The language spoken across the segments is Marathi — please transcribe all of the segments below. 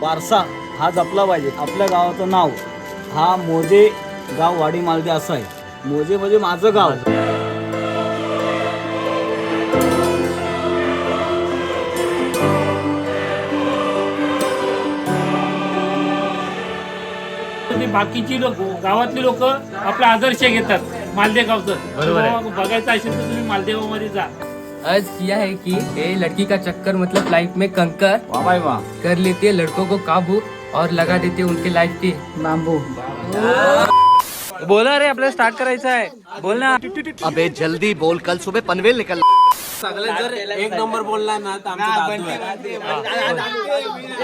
वारसा हा जपला पाहिजे. आपल्या गावाचं नाव हा मोजे गाव वाडी मालदे असं आहे. मोजे म्हणजे माझं गाव. बाकीची लोक गावातली लोक आपला आदर्श घेतात मालदेगावचं. बरोबर आहे. तर बघायचं असेल तर तुम्ही मालदेगावमध्ये जा. अर्ज़ किया है कि ए लड़की का चक्कर मतलब लाइफ में कंकर वा बाय वा कर लेती है लड़कों को काबू और लगा देती है उनके लाइफ के। बांबू। बोला रे आपल्याला स्टार्ट करायचं आहे बोल ना अबे जल्दी बोल कल सुबह पनवेल निकल। एक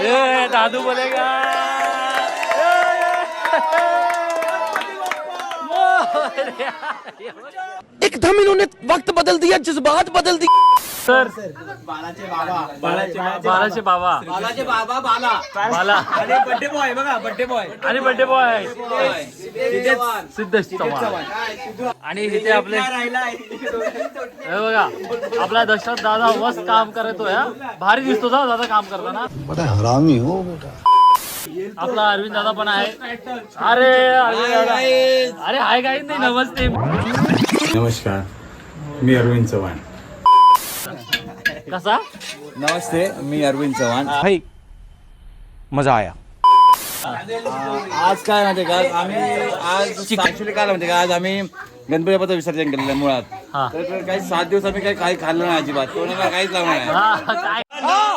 ए, दादू बोलेगा। एकदम इन्होंने वक्त बदल दिया जज्बात बदल दिए। सर। बालाचे बाबा। बालाचे बाबा। बाला। बाला। आणि बड्डे बॉय बघा बड्डे बॉय. आणि बर्थडे बॉय सिद्धेश चव्हाण. आणि इथे आपले हे बघा आपला दशरथ दादा मस्त काम करतोय हा. भारी दिसतो ना दादा काम करताना. बड़ा हरामी हो बेटा. आपला अरविंद दादा पण आहे. अरे अरविंद दादा. अरे हाय काय नाही नमस्ते. नमस्कार. मी अरविंद चव्हाण. कसा? नमस्ते मी अरविंद चव्हाण. भाई मजा आया. आज काय माहिती का? आम्ही आज ऍक्च्युली काय माहिती का? आज आम्ही गणपती बाप्पाचं विसर्जन केलेलं आहे मुळात. हा. तर काही सात दिवस आम्ही काही काही खाल्लं नाही अजिबात. कोणाला काहीच लावणार नाही. हा.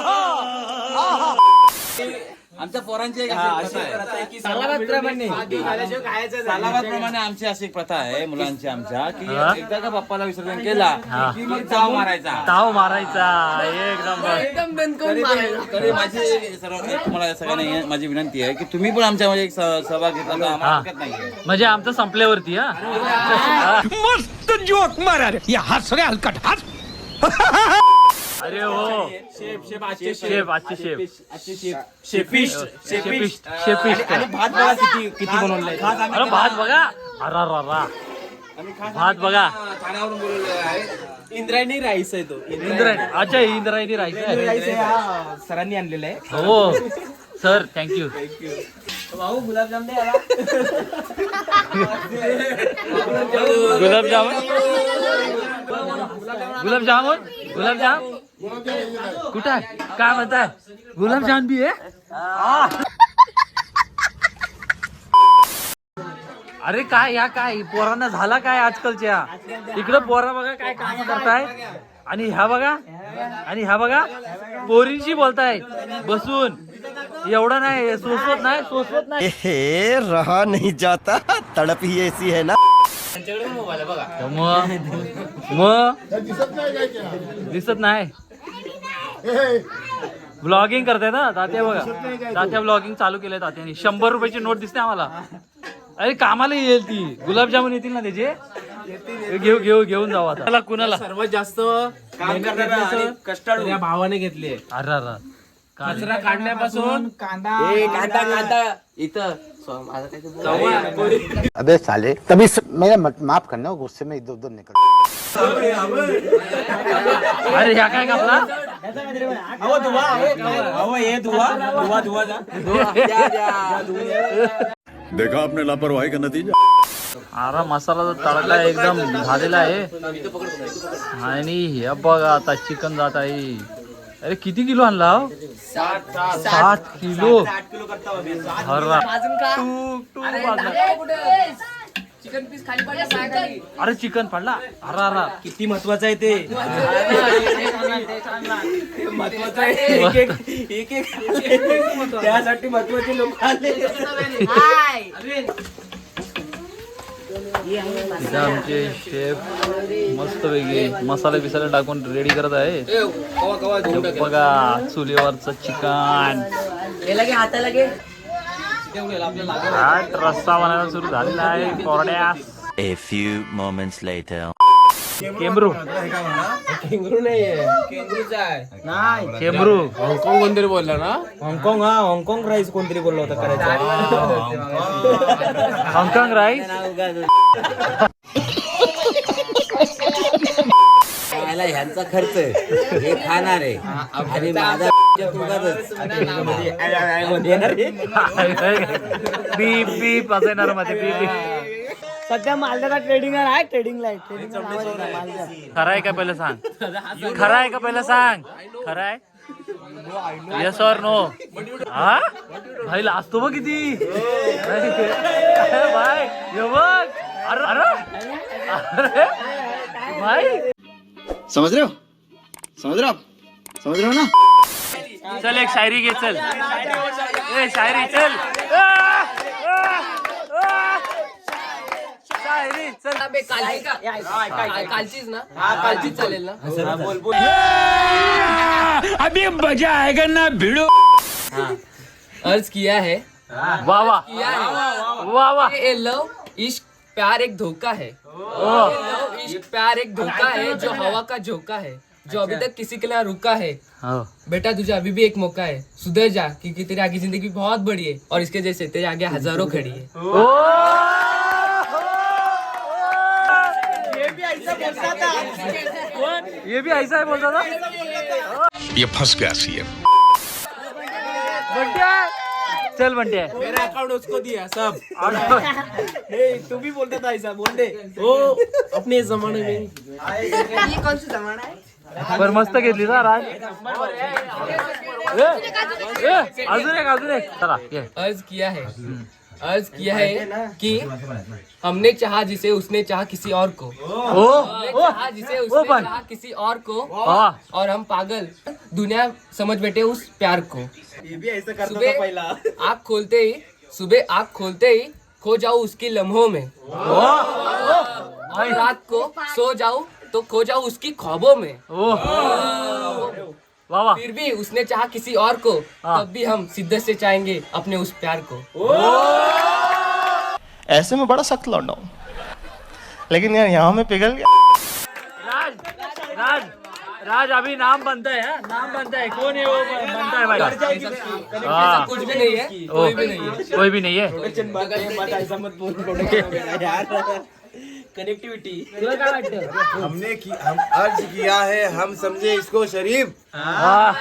आमच्या पोरांची एक अशी प्रथा आहे. की सालाबादप्रमाणे सालाबादप्रमाणे आमची अशी एक प्रथा आहे मुलांची आमच्या की हा. एकदा का बाप्पाला विसर्जन केला हा. की मग चाव मारायचा. ताव मारायचा एक नंबर तरी तरी माझी सर्व तुम्हाला सगळ्यांना माझी विनंती आहे की तुम्ही पण आमच्यामध्ये एक सह- सहभाग घेतला तर आम्हाला हा. हरकत नाही. म्हणजे आमचं संपल्यावरती हा? मस्त जोक मारा रे. या हंस रे हलकट. हंस अरे हो. शेफ आजचे शेफ शेफिस्ट शेफिस्ट शेफिस्ट भात बघा किती किती बनवलाय अरे भात बघा. अरा रा रा भात बघा. ठाण्यावरून बोलवलेलं आहे. इंद्रायणी राईस आहे तो. इंद्रायणी. अच्छा इंद्रायणी राहायचं राईस आहे. हा सरांनी आणलेला आहे. हो. सर थँक्यू भाऊ गुलाबजाम दे गुलाबजामुन? गुलाबजामुन? गुलाबजाम? कुठं आहे? काय म्हणताय? गुलाबजाम बी आहे? अरे काय या काय? पोरांना झाला काय आजकालच्या? इकडं पोरा बघा काय काम करताय. आणि ह्या बघा. आणि ह्या बघा. पोरींशी बोलताय. बसून. एवढं नाही सोसवत नाही सोसवत नाही. हे रहा नहीं जाता. तड़प ही ऐसी है ना. मग? मग? दिसत नाही. ब्लॉगिंग करते ना तात्या बघा. तात्या ब्लॉगिंग चालू केलंय तात्याने. शंभर रुपयाची नोट दिसते आम्हाला. अरे कामाला येईल ती. गुलाबजामुन येतील ना त्याचे? घेऊ घेऊ घेऊन जाऊ आता. कुणाला कुणाला? सर्वात जास्त काम भावाने घेतली अरे. कचरा काढण्यापासून कांदा कांदा कांदा. इथं. अबे साले. तभी स... मेरा मत- माफ करना गुस्से में इधर उधर निकल अरे ह्या काय कापला? अहो हे धुवा धुवा धुवा जा. देखा आपने लापरवाही का नतीजा? अरे मसाला तडका एकदम झालेला आहे. आणि हे बघा आता चिकन जात आहे. अरे किती किलो आणला हो? सात किलो. चिकन पीस खाली पडला अरे चिकन पडला अरा अरा किती महत्वाचं आहे ते महत्वाचं आहे एक एक एक एक त्यासाठी महत्त्वाचे लोक आले इथे आमचे शेफ मस्त वेगळे मसाले बिसाले टाकून रेडी करत आहे. बघा चुलीवरचं चिकन. हे लगे हाता लगे आठ रस्सा बनायला सुरू झालेला आहे कोरड्या. A few moments later. केमरू केंगरू नाही केमरू हाँगकाँग कोणतरी बोलला ना हाँगकाँग हा हाँगकाँग राईस कोणतरी बोलला होता करायचं हाँगकाँग राईस खायला ह्यांचा खर्च आहे. हे खाणार आहे आणि माझा. बीप बीप असं येणार मध्ये बीप बीप सध्या मालदारा ट्रेडिंगवर आहे आहे त्याचं, मालदार खरं आहे का पहिलं सांग? खरं आहे का पहिलं सांग? खरं आहे? येस और नो हा? भाई लाजतो बघ किती. भाई ये बघ. अरे अरे. भाई. समझ रहे हो? समझ रहे हो समझ रहे हो ना? चल एक शायरी घे चल. ए शायरी चल आ, आ, आ. शायरी चल. कालची का कालचीच ना? कालचीच चालेल ना? अर्ज किया है। वा वा. किया है। वा वा ये लव इश्क प्यार एक धोखा है। ये लव इश्क प्यार एक धोखा है जो हवा का झोंका है जो अभी तक किसी के लिए रुका है। हो बेटा तुझे अभी भी एक मौका है। सुधर जा क्योंकि तेरे आगे जिंदगी बहुत बड़ी है और इसके जैसे तेरे आगे हजारों खड़ी है। ओ। ये भी ऐसा है बोलता था? ये फंस गया सीएम। बंटिया चल बंटिया मेरा अकाउंट उसको दिया सब। और- हे तू भी बोलता था ऐसा बोल दे। वो अपने जमाने में। बर मस्त घेतली ना राज। अजून एक अजून एक। चला ये। अर्ज किया है। अर्ज़ किया है कि हमने चाहा जिसे उसने चाहा किसी और को। ओ। ओ चाहा जिसे उसने चाहा किसी और को। हाँ और हम पागल। दुनिया समझ बैठे उस प्यार को। ये भी ऐसा करता था सुबह पहला। आँख खोलते ही सुबह आँख खोलते ही खो जाओ उसकी लम्हों में। और रात को सो जाऊँ तो खो जाऊँ उसकी ख्वाबों में। ओ। वाह वाह। फिर भी उसने चाहा किसी और को हाँ। तब भी हम शिद्दत से चाहेंगे अपने उस प्यार को। ऐसे में बड़ा सख्त लौट हूँ। लेकिन यार यहाँ में पिघल गया। राज राज राज अभी नाम बनता है हाँ? नाम बनता है। कौन है वो? बनता है भाई। ऐसा हाँ। कुछ भी नहीं है। कोई भी नहीं है। कोई भी नहीं है। तुला काय वाटतं? हमने की हम अर्ज किया है हम समझे इसको शरीफ। हाँ।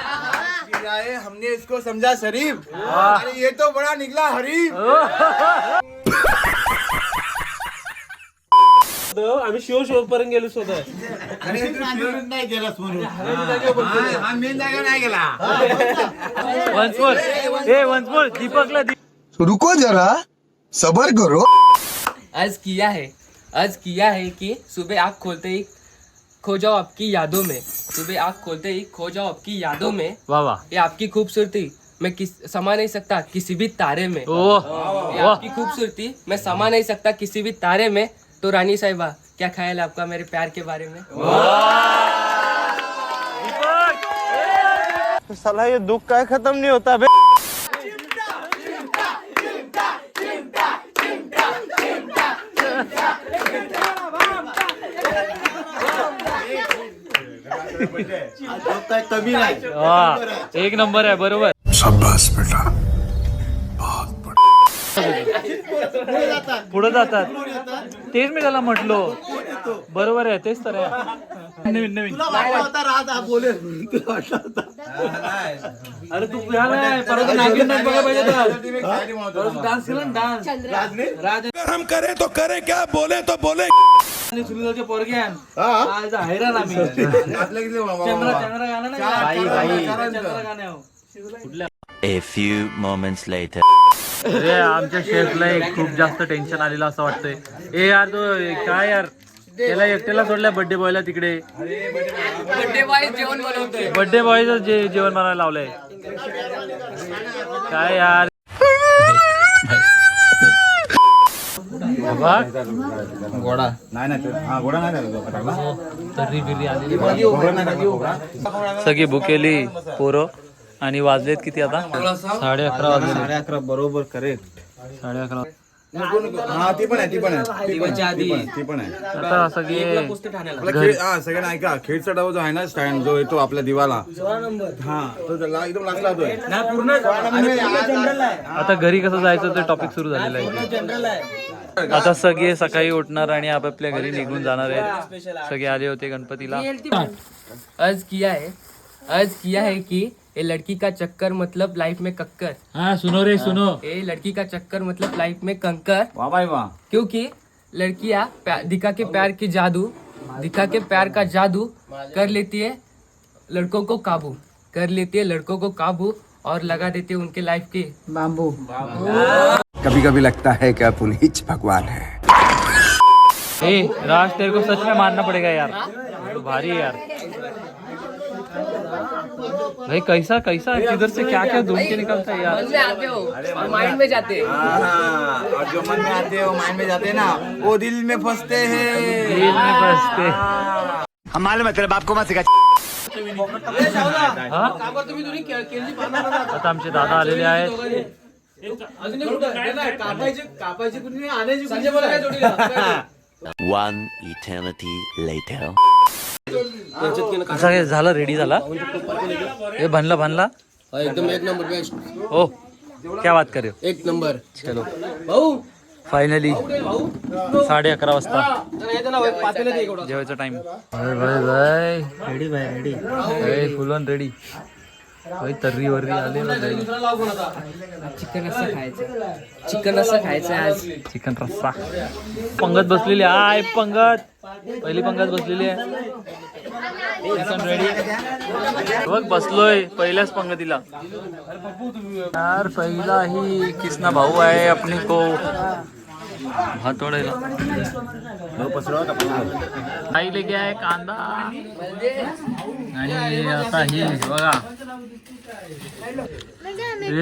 किया है हमने इसको समझा शरीफ। अरे ये तो बड़ा निकला हरीफ। आम्ही शो शो पर्यंत गेलो स्वतः. अरे तू फिरून नाही गेलास म्हणून. हा. मेन जागा नाही गेला. वन्स मोर ए वन्स मोर दीपकला दीप रुको जरा सबर करो. अर्ज किया है. अर्ज़ किया है कि सुबह आँख खोलते ही खो जाओ आपकी यादों में। सुबह आँख खोलते ही खो जाओ आपकी यादों में वाह वाह। ये आपकी खूबसूरती मैं किस समा नहीं सकता किसी भी तारे में। ओ ये वाह। आपकी खूबसूरती मैं समा नहीं सकता किसी भी तारे में। तो रानी साहिबा क्या ख्याल है आपका मेरे प्यार के बारे में? दीपक साला ये दुख का खत्म नहीं होता बे? कमी नाही. हा एक नंबर आहे. बरोबर. शाबाश बेटा. पुढे जातात. तेच मी त्याला म्हटलो. बरोबर आहे तेच तर आहे. नवीन नवीन. अरे तू नाही परत नागिन नाच बघायला पाहिजे तर. डान्स केला ना डान्स. राज हम करे तो करे क्या बोले तो बोले। आणि सुनीलचे पोरग्यान आज हैराण आम्ही. चंद्र चंद्र गाणं नाही का? चंद्र गाणं A few moments later. अरे आमच्या शेफला एक खूप जास्त टेन्शन आलेलं असं वाटतंय. ए यार तो काय यार? त्याला एकट्याला सोडल्या बर्थडे बॉयला तिकडे. बर्थडे वाईज जेवण बनवतोय. बर्थडे बॉयच जे जेवण बनायला लावलंय. काय यार? बाबा. घोडा नाही नाही ते- हा नाही सगळी भुकेली पोरं. आणि वाजलेत किती आता? साडे अकरा वाजले. साडे अकरा बरोबर करेक्ट साडे अकरा. हा ती पण आहे ती पण आहे. ती पण आहे, दिवाळीच्या ती पण आधी. आहे, ती पण आहे. आता सगळे कुस्ती ठाण्याला. आपला खेळ हा सगळ्यांना ऐका खेळचा डाव जो आहे ना स्टँड जो येतो आपल्या दिवाला. हा तो एकदम लागला होतोय. आहे. आता घरी कसं जायचं ते टॉपिक सुरू झालेलं आहे. जनरल आहे. आता सगळे सकाळी उठणार आणि आपापल्या घरी निघून जाणार आहेत. सगळे आले होते गणपतीला. अर्ज किया है अर्ज किया है कि ये लड़की का चक्कर मतलब लाइफ में कक्कर हाँ सुनो रे सुनो। ये लड़की का चक्कर मतलब लाइफ में कंकर। वा बाई वा क्योंकि लड़कियाँ दिखा के प्यार की जादू दिखा के प्यार का जादू कर लेती है लड़कों को काबू कर लेती है लड़कों को काबू और लगा देती है उनके लाइफ की बांबू। कभी कभी लगता है कि आप उन्हीं भगवान है। ए राज तेरे को सच में मानना पड़ेगा यार। तो भारी है यार। भाई कैसा कैसा? किधर से क्या क्या ढूंढ के निकलता है यार? मन में आते हो और माइंड में जाते हैं। हाँ, और जो मन में आते हैं माइंड में जाते हैं ना वो दिल में फंसते हैं। दिल में बसते हम मालूम है तेरे बाप को मत सिखा। हा? आता आमचे दादा आलेले आहेत अजून एक कुठं? हे नाही, कापायची कापायची कुणी आणायची One eternity later. झालं रेडी झाला. हे बनला बनला एकदम एक नंबर बेस्ट ओ क्या बात करे एक नंबर. चलो. भाऊ. फायनली साडे अकरा वाजता. जेवायचा time bye bye bye ready bye ready full on ready तर्री वर्री आले चिकन रस्सा खायचं. चिकन रस्सा खायचं आज. चिकन रस्सा. पंगत बसलेली आहे. पंगत. पहिली पंगत बसलेली आहे. बघ बसलोय पहिल्याच पंगतीला. यार पहिला ही किसना भाऊ आहे अपने को. भात ओढायला आई लेके आहे कांदा. आणि आता ही बघा.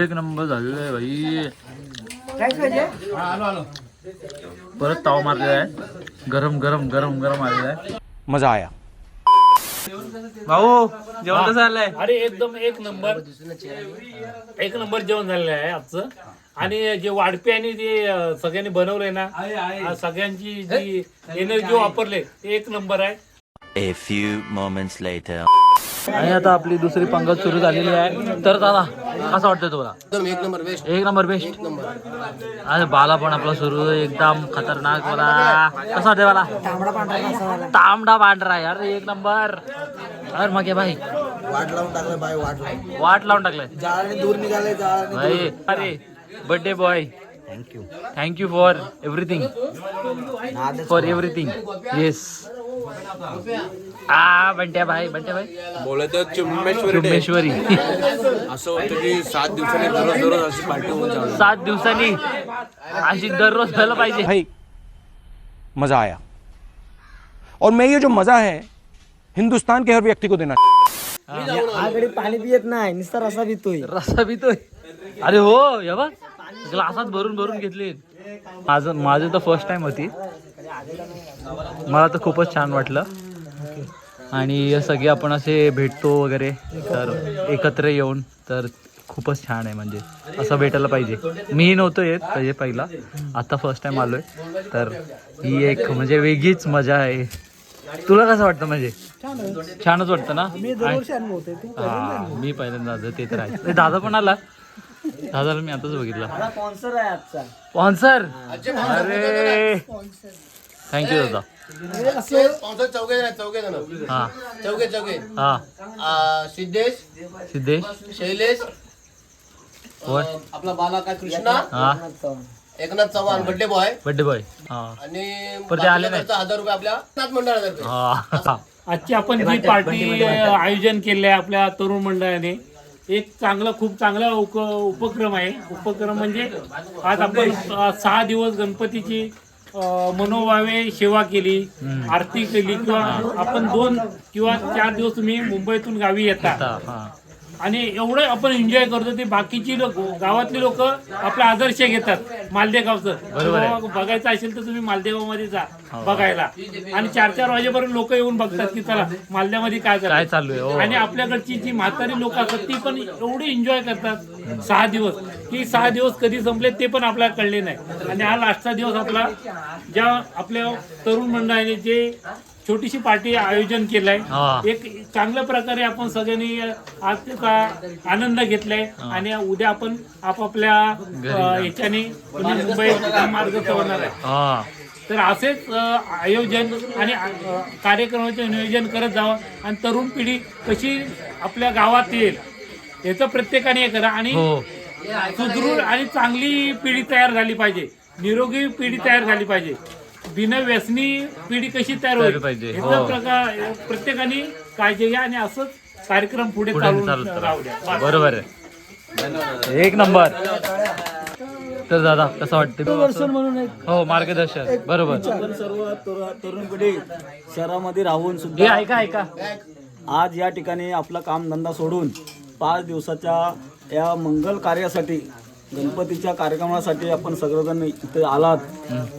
एक नंबर झालेलं आहे भाई परत ताव मारलेला आहे. गरम गरम गरम गरम आलेला आहे. मजा आया. भाऊ जेवण कसं आलंय अरे एकदम एक नंबर एक नंबर जेवण झालेलं आहे आजचं. आणि जे वाढपे आणि जे अं, सगळ्यांनी बनवलंय ना आ, सगळ्यांची जी एनर्जी वापरले ते एक नंबर आहे. A few moments later. आणि आता आपली दुसरी पंगत सुरू झालेली आहे. तर दादा कसं वाटतंय तुला एकदम एक नंबर बेस्ट एक नंबर बेस्ट आणि बाला पण आपला सुरू एकदम खतरनाक मला कसा वाटतंय मला तांबडा पांढरा यार एक नंबर अरे मग भाई. वाट लावून टाकलं बाय वाट लावून. वाट लावून टाकलंय. जाळाने दूर निघाले जाळाने भाई अरे. Birthday boy thank you thank you for everything for everything yes आ बंट्या भाई बंट्या भाई बोलत चुम्मेश्वरी चुम्मेश्वरी. असं होतं की सात दिवसांनी दररोज दररोज अशी पार्टी होऊन जाणार. सात दिवसांनी अशी दररोज झालं पाहिजे. भाई मजा आया. और मैं ये जो मजा है हिंदुस्तान के हर व्यक्ति को देना आकडे पाणी पियत नाही नुसता रसा पितोय रस्सा पितोय अरे हो हे बघ ग्लासात भरून भरून घेतले. माझं माझं तर फर्स्ट टाइम होती. मला तर खूपच छान वाटलं. आणि सगळे आपण असे भेटतो वगैरे तर एकत्र येऊन तर खूपच छान आहे म्हणजे. असं भेटायला पाहिजे. मी नव्हतो येत पाहिजे पहिला. आता फर्स्ट टाइम आलोय. तर ही एक म्हणजे वेगळीच मजा आहे. तुला कसं वाटतं म्हणजे? छानच. वाटतं ना? मी पहिल्यांदा दादा ते तर आहे. दादा पण आला. दादाला मी आताच बघितला. मला स्पॉन्सर आहे आजचा. स्पॉन्सर अरे. थँक्यू दादा. स्पॉन्सर चौघे जण चौघे जण. हा. चौघे चौघे. हा. आ, सिद्धेश. सिद्धेश? शैलेश. आपला बाला काय कृष्णा. हा. Eknath Chavan birthday boy birthday boy हा. आणि पण ते आले नाहीत. हजार रुपये आपल्या नाथ हा. आजची आपण जी पार्टी आयोजन केले आहे आपल्या तरुण मंडळाने. एक चांगला खूप चांगला उप उपक्रम आहे. उपक्रम म्हणजे आज आपण सहा दिवस गणपतीची मनोभावे सेवा केली आरती केली किंवा आपण दोन किंवा चार दिवस तुम्ही मुंबईतून गावी येता. आता, हा. आणि एवढं आपण एन्जॉय करतो ते बाकीची लोक गावातली लोक आपला आदर्श घेतात मालदेगावचं बरोबर आहे. बाबा बघायचं असेल तर तुम्ही मालदेगावमध्ये जा बघायला आणि चार चार वाजेपर्यंत लोक येऊन बघतात की चला मालद्यामध्ये काय काय. चालू आहे हो. आणि आपल्याकडची जी म्हातारी लोक असतात ती पण एवढी एन्जॉय करतात सहा दिवस की सहा दिवस कधी संपले ते पण आपल्याला कळले नाही आणि हा लास्टचा दिवस आपला ज्या आपल्या तरुण मंडळाने जे छोटीशी पार्टी आयोजन हा. केलंय एक चांगल्या प्रकारे आपण सगळ्यांनी आज त्याचा आनंद घेतलाय. आणि उद्या आपण आपापल्या अ, पुणे मुंबई मार्ग चढवणार आहे. हा. तर असेच अ, आयोजन आणि अ, कार्यक्रमाचे नियोजन करत जावं. आणि तरुण पिढी कशी आपल्या गावात येईल याचं प्रत्येकाने हे करा. आणि हो. सुदृढ आणि चांगली पिढी तयार झाली पाहिजे. निरोगी पिढी तयार झाली पाहिजे. बिनव्यसनी पिढी कशी तयार होईल पाहिजे. याचा हो. प्रकार प्रत्येकाने काळजी घ्या आणि असंच कार्यक्रम पुढे राहू द्या. बस. बरोबर आहे एक नंबर तर दादा कसं वाटतं म्हणून एक हो मार्गदर्शन बरोबर आपण सर्व तरुण तरुण पिढी शहरामध्ये राहून हे सुद्धा ऐका ऐका आज या ठिकाणी आपला कामधंदा सोडून पाच दिवसाच्या या मंगल कार्यासाठी गणपतीच्या कार्यक्रमासाठी आपण सगळेजण इथे आलात.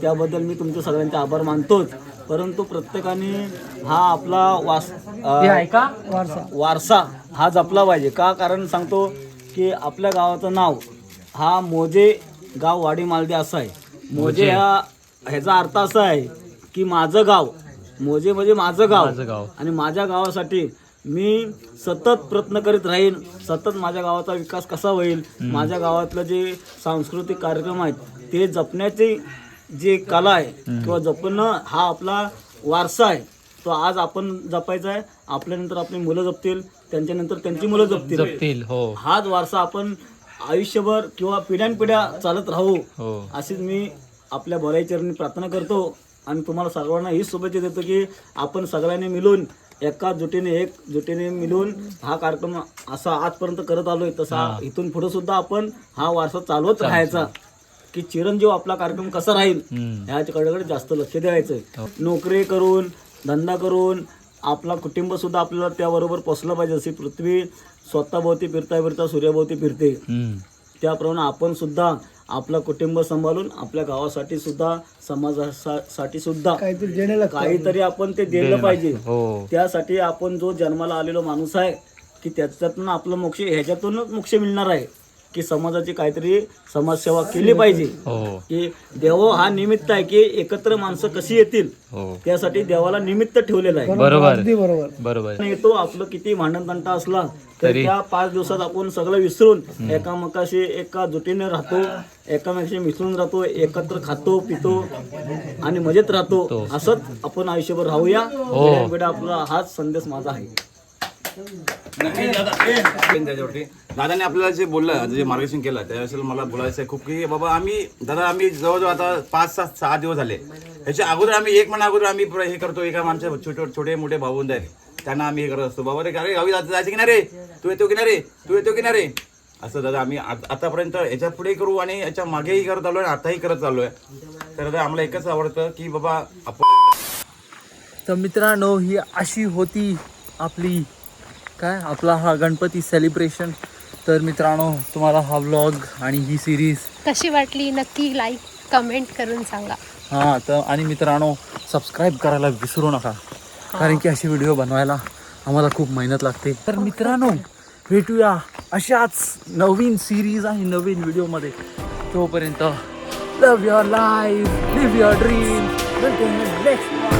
त्याबद्दल मी तुमचे सगळ्यांचे आभार मानतोच. परंतु प्रत्येकाने हा आपला वास ऐका वारसा. हा जपला पाहिजे. का? कारण सांगतो की आपल्या गावाचं नाव हा मोजे गाव वाडी मालदे असं आहे. मोजे. हा ह्याचा अर्थ असा आहे की माझं गाव मोजे म्हणजे माझं गाव. माझं गाव. आणि माझ्या गावासाठी मी सतत प्रयत्न करीत राहीन. सतत माझ्या गावाचा विकास कसा होईल? माझ्या गावातलं जे सांस्कृतिक कार्यक्रम आहेत ते जपण्याची जी कला आहे किंवा जपणं हा आपला वारसा आहे. तो आज आपण जपायचा आहे. आपल्यानंतर आपली मुलं जपतील. त्यांच्यानंतर त्यांची मुलं जपतील. जपतील हो. हाच वारसा आपण आयुष्यभर किंवा पिढ्यानपिढ्या चालत राहू. हो. अशीच मी आपल्या भराईचरणी प्रार्थना करतो. आणि तुम्हाला सर्वांना ही शुभेच्छा देतो की आपण सगळ्यांनी मिळून एका जुटीने एक जुटीने मिळून हा कार्यक्रम असा आजपर्यंत करत आलोय तसा इथून पुढे सुद्धा आपण हा वारसा चालवत राहायचा. की चिरंजीव आपला कार्यक्रम कसा राहील. ह्याच्याकडे जास्त लक्ष द्यायचं नोकरी करून धंदा करून आपला कुटुंब सुद्धा आपल्याला त्याबरोबर पोचलं पाहिजे. जशी पृथ्वी स्वतःभोवती फिरता फिरता सूर्याभोवती फिरते. त्याप्रमाणे आपण सुद्धा आपलं कुटुंब सांभाळून आपल्या गावासाठी सुद्धा समाजासाठी सुद्धा काहीतरी आपण ते दिलं पाहिजे. हो. त्यासाठी आपण जो जन्माला आलेलो माणूस आहे की त्याच्यातून आपलं मोक्ष ह्याच्यातूनच मोक्ष मिळणार आहे. की समाजाची काहीतरी समाजसेवा केली पाहिजे. हो. की देव हा निमित्त आहे की एकत्र माणसं कशी येतील? हो. त्यासाठी देवाला निमित्त ठेवलेलं आहे. बरोबर. बरोबर आणि येतो आपलं किती भांडण तंटा असला तर तरी- त्या पाच दिवसात आपण सगळं विसरून एकामेकाशी एका जुटीने राहतो एकामेकाशी मिसळून राहतो एकत्र खातो पितो आणि मजेत राहतो असंच आपण आयुष्यभर राहूया. हो. आपला हाच संदेश माझा आहे. त्याच्यावरती. दादाने आपल्याला जे बोललं जे मार्गदर्शन केलं त्यावेळेस मला बोलायचं आहे खूप की बाबा आम्ही दादा आम्ही जवळजवळ आता पाच सात सहा दिवस झाले. ह्याच्या अगोदर आम्ही एक महिना अगोदर आम्ही हे करतो एका आमच्या छोटे छोटे मोठे भाऊंद आहेत त्यांना आम्ही हे करत असतो. बाबा रे अरे गावी जायचं जायचं की नाही रे? तू येतो की नाही रे? तू येतो की नाही रे? असं दादा आम्ही आत- आतापर्यंत याच्यापुढे करू आणि याच्या मागेही करत आलोय आणि आताही करत चाललोय. तर दादा आम्हाला एकच आवडतं की बाबा आपण तर मित्रांनो ही अशी होती आपली काय? आपला हा गणपती सेलिब्रेशन तर मित्रांनो तुम्हाला हा व्लॉग आणि ही सिरीज कशी वाटली? नक्की लाईक कमेंट करून सांगा. हां तर आणि मित्रांनो सबस्क्राईब करायला विसरू नका. कारण की अशी व्हिडिओ बनवायला आम्हाला खूप मेहनत लागते. तर मित्रांनो भेटूया अशाच नवीन सिरीज आणि नवीन व्हिडिओमध्ये तोपर्यंत love your life live your dream next